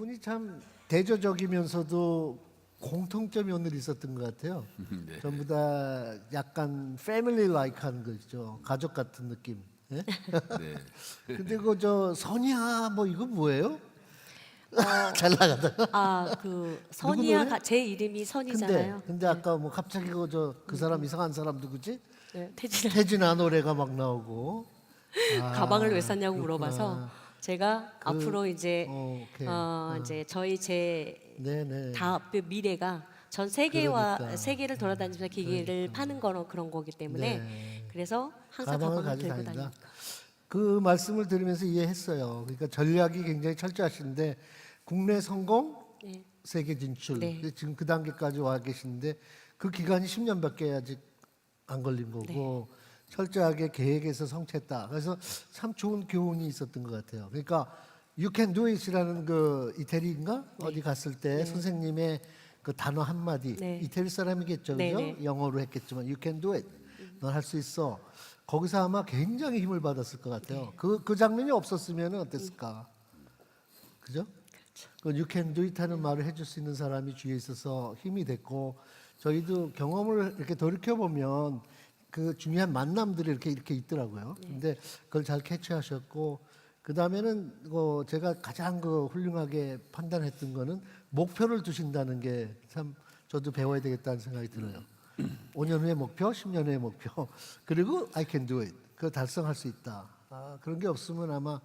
분이 참 대조적이면서도 공통점이 오늘 있었던 것 같아요. 네. 전부 다 약간 패밀리 라이크한 거죠. 가족 같은 느낌. 예? 네. 근데 그저 선이야 뭐 이거 뭐예요? 잘 나가다. 아 그? 선이야 제 이름이 근데 선이잖아요. 근데 아까 뭐 갑자기 그저 그 사람 이상한 사람 누구지? 네, 태진 태진아 노래가 막 나오고. 아, 가방을 왜 샀냐고 그렇구나. 물어봐서 제가 그- 앞으로 이제 어, 오케이. 어, 이제 저희 제 네네. 다 미래가 전 세계와 그러니까. 세계를 돌아다니면서 기계를 파는 거는 그런 거기 때문에 네. 그래서 항상 가방을 가방을, 들고 다닌다. 다니니까. 그 말씀을 들으면서 이해했어요. 그러니까 전략이 굉장히 철저하신데 국내 성공, 네. 세계 진출. 네. 지금 그 단계까지 와 계신데 그 기간이 10년밖에 아직 안 걸린 거고 네. 철저하게 계획해서 성취했다. 그래서 참 좋은 교훈이 있었던 것 같아요. 그러니까 You can do it이라는 그 이태리인가 어디 갔을 때 선생님의 그 단어 한 마디 네. 이태리 사람이겠죠, 네, 그죠? 네. 영어로 했겠지만 You can do it. 넌 할 수 있어. 거기서 아마 굉장히 힘을 받았을 것 같아요. 그, 그 장면이 없었으면 어땠을까? 그죠? 그 You can do it 하는 말을 해줄 수 있는 사람이 주위에 있어서 힘이 됐고 저희도 경험을 이렇게 돌이켜 보면 그 중요한 만남들이 이렇게 이렇게 있더라고요. 근데 그걸 잘 캐치하셨고 그 다음에는 그 제가 가장 그 훌륭하게 판단했던 거는 목표를 두신다는 게 참 저도 배워야 되겠다는 생각이 들어요. 5년 후의 목표, 10년 후의 목표, 그리고 I can do it. 그걸 달성할 수 있다. 아, 그런 게 없으면 아마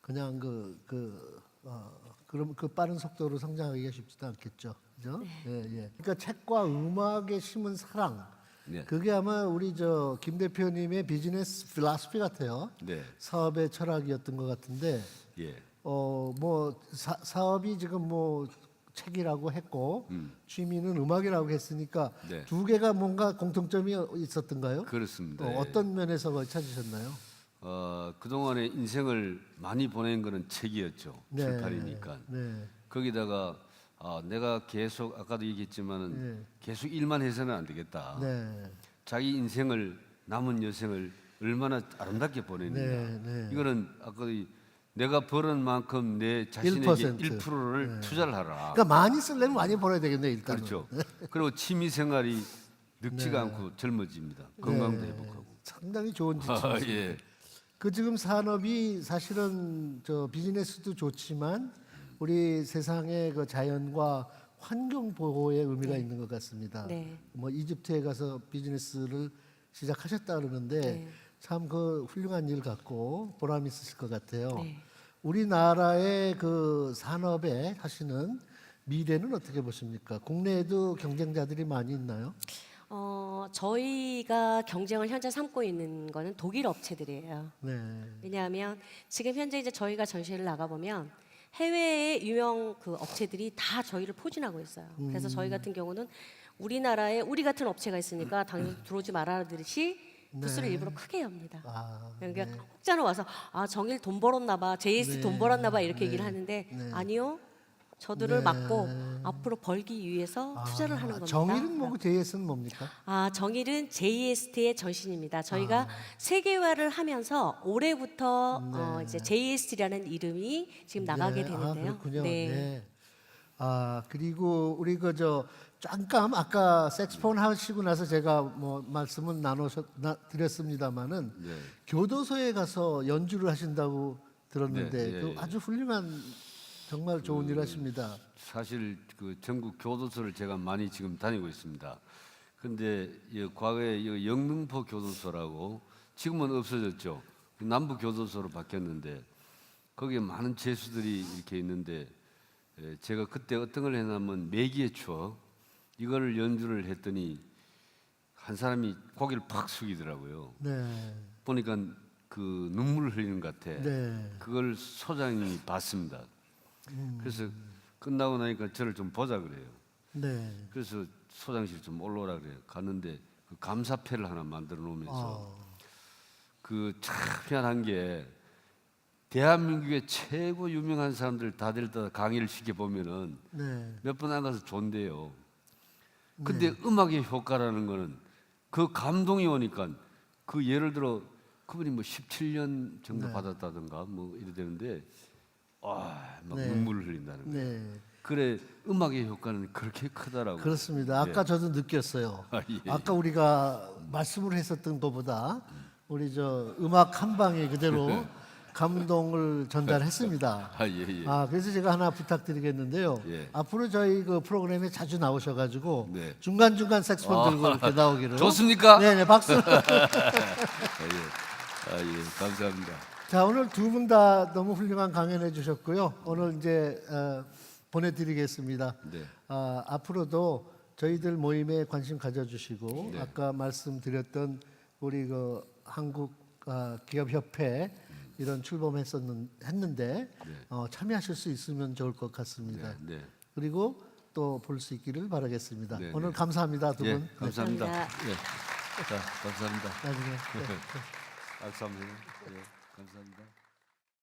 그냥 그, 그, 어, 그럼 그 빠른 속도로 성장하기가 쉽지도 않겠죠. 그죠? 예, 예. 그러니까 책과 음악에 심은 사랑. 네. 그게 아마 우리 저 김 대표님의 비즈니스 필라스피 같아요. 네. 사업의 철학이었던 것 같은데, 예. 어, 뭐 사, 사업이 지금 뭐 책이라고 했고 취미는 음악이라고 했으니까 네. 두 개가 뭔가 공통점이 있었던가요? 그렇습니다. 어, 예. 어떤 면에서 그걸 찾으셨나요? 어, 그동안에 인생을 많이 보낸 거는 책이었죠. 출판이니까. 네. 거기다가 아, 내가 계속 아까도 얘기했지만은 네. 계속 일만 해서는 안 되겠다. 네. 자기 인생을 남은 여생을 얼마나 아름답게 보내는가. 네, 네. 이거는 아까도 이 내가 버는 만큼 내 자신에게 1%. 1%를 투자를 하라. 그러니까 많이 쓰려면 많이 벌어야 되겠네 일단. 그렇죠. 그리고 취미 생활이 늙지가 네. 않고 젊어집니다. 건강도 회복하고. 상당히 좋은 지침. 아, 예. 그 지금 산업이 사실은 저 비즈니스도 좋지만 우리 세상의 그 자연과 환경 보호의 의미가 있는 것 같습니다. 네. 뭐 이집트에 가서 비즈니스를 시작하셨다 그러는데 네. 참그 훌륭한 일 같고 보람 있으실 것 같아요. 네. 우리나라의 그 산업에 하시는 미래는 어떻게 보십니까? 국내에도 경쟁자들이 많이 있나요? 어, 저희가 경쟁을 현재 삼고 있는 거는 독일 업체들이에요. 네. 왜냐하면 지금 현재 이제 저희가 전시를 나가 보면 해외의 유명 그 업체들이 다 저희를 포진하고 있어요. 그래서 저희 음. 같은 경우는 우리나라에 우리 같은 업체가 있으니까 당연히 들어오지 말아듯이 부스를 네. 일부러 크게 엽니다. 아, 그러니까 혹자는 와서 아 정일 돈 벌었나 봐, JS 돈 벌었나 봐 이렇게 네. 얘기를 하는데 네. 아니요. 저들을 네. 막고 앞으로 벌기 위해서 투자를 하는 겁니다. 정일은 뭐고 JS는 뭡니까? 아, 정일은 JST의 전신입니다. 저희가 아. 세계화를 하면서 올해부터 어, 이제 JST라는 이름이 지금 나가게 네, 아, 되는데요. 그렇군요. 네. 아 그리고 우리 그저 잠깐 아까 색스폰 하시고 나서 제가 뭐 말씀은 나누셨 나, 드렸습니다마는 네. 교도소에 가서 연주를 하신다고 들었는데 네, 예, 그 예. 아주 훌륭한 정말 좋은 일 하십니다. 사실 그 전국 교도소를 제가 많이 지금 다니고 있습니다. 근데 이 과거에 이 영등포 교도소라고 지금은 없어졌죠. 남부 교도소로 바뀌었는데 거기에 많은 죄수들이 이렇게 있는데 에, 제가 그때 어떤 걸 했냐면 매기의 추억 이거를 연주를 했더니 한 사람이 고개를 팍 숙이더라고요. 네, 보니까 그 눈물을 흘리는 것 같아. 네, 그걸 소장이 봤습니다. 그래서 끝나고 나니까 저를 좀 보자 그래요. 네. 그래서 소장실 좀 올라오라 그래요. 갔는데 그 감사패를 하나 만들어 놓으면서 아, 그참 희한한 게 대한민국의 최고 유명한 사람들 다들 다 강의를 시켜 보면은 네, 몇 번 안 가서 좋은데요. 근데 음악의 효과라는 거는 그 감동이 오니까 그 예를 들어 그분이 뭐 17년 정도 네. 받았다든가 뭐 이래 되는데 아, 막 네. 눈물을 흘린다는 거예요. 네. 그래 음악의 효과는 그렇게 크다라고. 그렇습니다. 아까 저도 느꼈어요. 아, 예, 예. 아까 우리가 말씀을 했었던 것보다 우리 저 음악 한 방에 그대로 감동을 전달했습니다. 아, 예, 예. 아 그래서 제가 하나 부탁드리겠는데요. 예. 앞으로 저희 그 프로그램에 자주 나오셔가지고 네. 중간 중간 색소폰 들고 이렇게 나오기를. 좋습니까? 네네 박수. 아, 예. 아, 예. 감사합니다. 자 오늘 두 분 다 너무 훌륭한 강연해 주셨고요. 오늘 이제 어, 보내드리겠습니다. 네. 아, 앞으로도 저희들 모임에 관심 가져주시고 네. 아까 말씀드렸던 우리 그 한국 아, 기업협회 이런 출범했었는 했는데 어, 참여하실 수 있으면 좋을 것 같습니다. 네. 네. 그리고 또 볼 수 있기를 바라겠습니다. 네, 오늘 네. 감사합니다 두 분. 예, 감사합니다. 감사합니다. 예. 자, 감사합니다. 나중에. 네. 박수 한번. 예. 감사합니다.